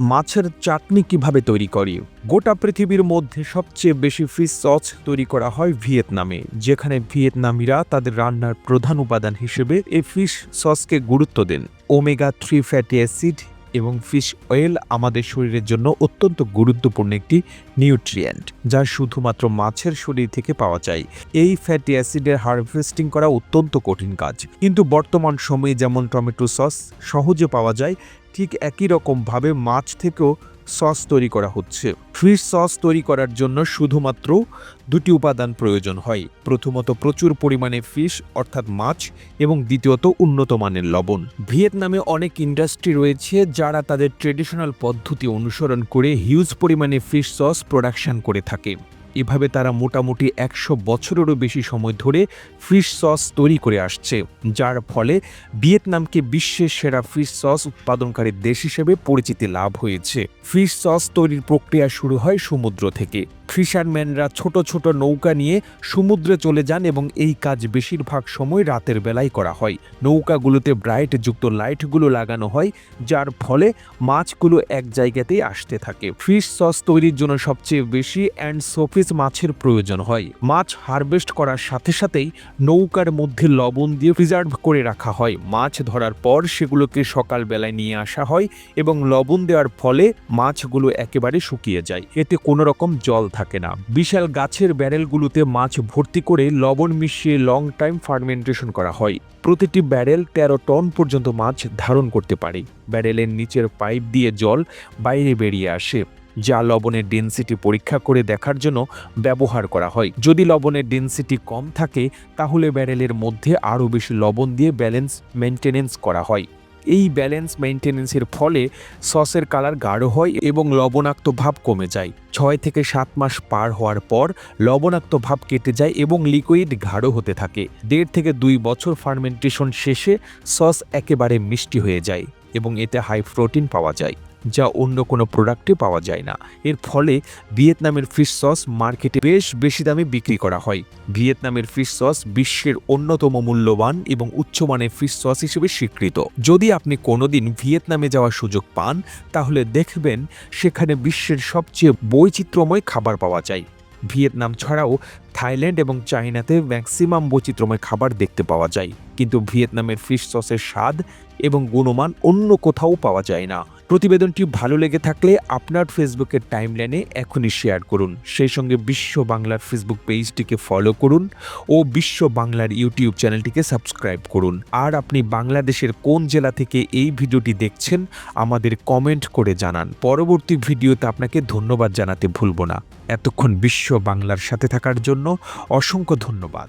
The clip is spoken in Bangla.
মাছের চাটনি কীভাবে তৈরি করি? গোটা পৃথিবীর মধ্যে সবচেয়ে বেশি ফিশ সস তৈরি করা হয় ভিয়েতনামে, যেখানে ভিয়েতনামিরা তাদের রান্নার প্রধান উপাদান হিসেবে এই ফিশ সসকে গুরুত্ব দেন। ওমেগা থ্রি ফ্যাটি অ্যাসিড এবং ফিশ অয়েল আমাদের শরীরের জন্য অত্যন্ত গুরুত্বপূর্ণ একটি নিউট্রিয়েন্ট, যা শুধুমাত্র মাছের শরীর থেকে পাওয়া যায়। এই ফ্যাটি অ্যাসিডের হারভেস্টিং করা অত্যন্ত কঠিন কাজ। কিন্তু বর্তমান সময়ে যেমন টমেটো সস সহজে পাওয়া যায়, ঠিক একই রকমভাবে মাছ থেকেও সস তৈরি করা হচ্ছে। ফিশ সস তৈরি করার জন্য শুধুমাত্র দুটি উপাদান প্রয়োজন হয়। প্রথমত প্রচুর পরিমাণে ফিশ, অর্থাৎ মাছ, এবং দ্বিতীয়ত উন্নত মানের লবণ। ভিয়েতনামে অনেক ইন্ডাস্ট্রি রয়েছে যারা তাদের ট্রেডিশনাল পদ্ধতি অনুসরণ করে হিউজ পরিমাণে ফিশ সস প্রোডাকশন করে থাকে। এভাবে তারা মোটামুটি একশো বছরেরও বেশি সময় ধরে ফিশ সস তৈরি করে আসছে, যার ফলে ভিয়েতনামকে বিশ্বের সেরা ফিশ সস উৎপাদনকারী দেশ হিসেবে পরিচিতি লাভ হয়েছে। ফিশ সস তৈরির প্রক্রিয়া শুরু হয় সমুদ্র থেকে। ফিশারম্যানরা ছোট ছোট নৌকা নিয়ে সমুদ্রে চলে যান এবং এই কাজ বেশিরভাগ সময় রাতের বেলায় করা হয়। নৌকাগুলোতে ব্রাইট যুক্ত লাইটগুলো লাগানো হয়, যার ফলে মাছগুলো এক জায়গাতেই আসতে থাকে। ফিশ সস তৈরির জন্য সবচেয়ে বেশি অ্যান্ড সোফিস মাছের প্রয়োজন হয়। মাছ হারভেস্ট করার সাথে সাথেই নৌকার মধ্যে লবণ দিয়ে প্রিজার্ভ করে রাখা হয়। মাছ ধরার পর সেগুলোকে সকালবেলায় নিয়ে আসা হয় এবং লবণ দেওয়ার ফলে মাছগুলো একেবারে শুকিয়ে যায়। এতে কোনো রকম জল থাকে না। বিশাল গাছের ব্যারেলগুলোতে মাছ ভর্তি করে লবণ মিশিয়ে লং টাইম ফার্মেন্টেশন করা হয়। প্রতিটি ব্যারেল তেরো টন পর্যন্ত মাছ ধারণ করতে পারে। ব্যারেলের নিচের পাইপ দিয়ে জল বাইরে বেরিয়ে আসে, যা লবণের ডেন্সিটি পরীক্ষা করে দেখার জন্য ব্যবহার করা হয়। যদি লবণের ডেন্সিটি কম থাকে, তাহলে ব্যারেলের মধ্যে আরও বেশি লবণ দিয়ে ব্যালেন্স মেনটেনেন্স করা হয়। এই ব্যালেন্স মেনটেনেন্সের ফলে সসের কালার গাঢ় হয় এবং লবণাক্ত ভাব কমে যায়। ছয় থেকে সাত মাস পার হওয়ার পর লবণাক্ত ভাব কেটে যায় এবং লিকুইড গাঢ় হতে থাকে। দেড় থেকে দুই বছর ফার্মেন্টেশন শেষে সস একেবারে মিষ্টি হয়ে যায় এবং এতে হাই প্রোটিন পাওয়া যায়। যা অন্য কোনো প্রোডাক্টে পাওয়া যায় না। এর ফলে ভিয়েতনামের ফিশ সস মার্কেটে বেশ বেশি দামে বিক্রি করা হয়। ভিয়েতনামের ফিশ সস বিশ্বের অন্যতম মূল্যবান এবং উচ্চমানের ফিশ সস হিসেবে স্বীকৃত। যদি আপনি কোনোদিন ভিয়েতনামে যাওয়ার সুযোগ পান, তাহলে দেখবেন সেখানে বিশ্বের সবচেয়ে বৈচিত্র্যময় খাবার পাওয়া যায়। ভিয়েতনাম ছাড়াও থাইল্যান্ড এবং চায়নাতে ম্যাক্সিমাম বৈচিত্র্যময় খাবার দেখতে পাওয়া যায়। কিন্তু ভিয়েতনামের ফিশ সসের স্বাদ এবং গুণমান অন্য কোথাও পাওয়া যায় না। প্রতিবেদনটি ভালো লেগে থাকলে আপনার ফেসবুকের টাইমলাইনে এখনই শেয়ার করুন। সেই সঙ্গে বিশ্ব বাংলার ফেসবুক পেজটিকে ফলো করুন ও বিশ্ব বাংলার ইউটিউব চ্যানেলটিকে সাবস্ক্রাইব করুন। আর আপনি বাংলাদেশের কোন জেলা থেকে এই ভিডিওটি দেখছেন, আমাদের কমেন্ট করে জানান। পরবর্তী ভিডিওতে আপনাকে ধন্যবাদ জানাতে ভুলব না। এতক্ষণ বিশ্ব বাংলার সাথে থাকার জন্য অসংখ্য ধন্যবাদ।